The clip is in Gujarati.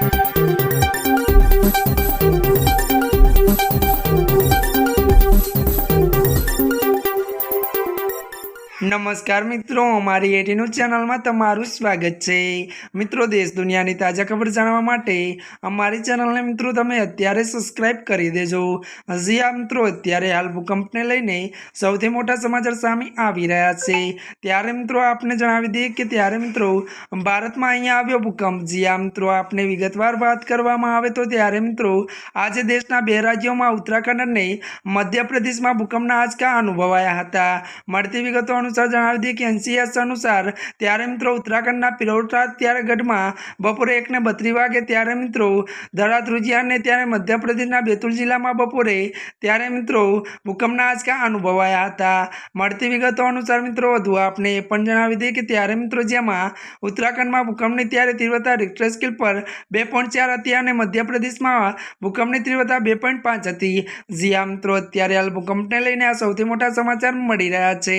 Thank you. નમસ્કાર મિત્રો, અમારી એટીનું ચેનલમાં તમારું સ્વાગત છે. મિત્રો, દેશ દુનિયાની તાજા ખબર જાણવા માટે અમારી ચેનલને મિત્રો તમે અત્યારે સબસ્ક્રાઇબ કરી દેજો. હજી આ મિત્રો, અત્યારે હાલ ભૂકંપને લઈને સૌથી મોટા સમાચાર સામે આવી રહ્યા છે. ત્યારે મિત્રો, આપને જણાવી દઈએ કે ત્યારે મિત્રો ભારતમાં અહીંયા આવ્યો ભૂકંપ. જી આ મિત્રો, આપને વિગતવાર વાત કરવામાં આવે તો ત્યારે મિત્રો આજે દેશના બે રાજ્યોમાં ઉત્તરાખંડ અને મધ્યપ્રદેશમાં ભૂકંપના આંચકા અનુભવાયા હતા. મળતી વિગતો અનુસાર જણાવી દઈએ કે એનસીએસ અનુસાર ત્યારે મિત્રો ઉત્તરાખંડના પિરોટા ત્યારે બપોરે એકને બત્રીસ વાગે ત્યારે મિત્રો ધરાત્રુજિયાને ત્યારે મધ્યપ્રદેશના બેતુલ જિલ્લામાં બપોરે ત્યારે મિત્રો ભૂકંપના આંચકા અનુભવાયા હતા. મળતી વિગતો અનુસાર મિત્રો વધુ આપને એ પણ જણાવી દઈએ કે ત્યારે મિત્રો જેમાં ઉત્તરાખંડમાં ભૂકંપની ત્યારે તીવ્રતા રિક્ટર સ્કેલ પર બે પોઈન્ટ ચાર હતી અને મધ્યપ્રદેશમાં ભૂકંપની તીવ્રતા બે પોઈન્ટ પાંચ હતી. જી મિત્રો, અત્યારે હાલ ભૂકંપને લઈને આ સૌથી મોટા સમાચાર મળી રહ્યા છે.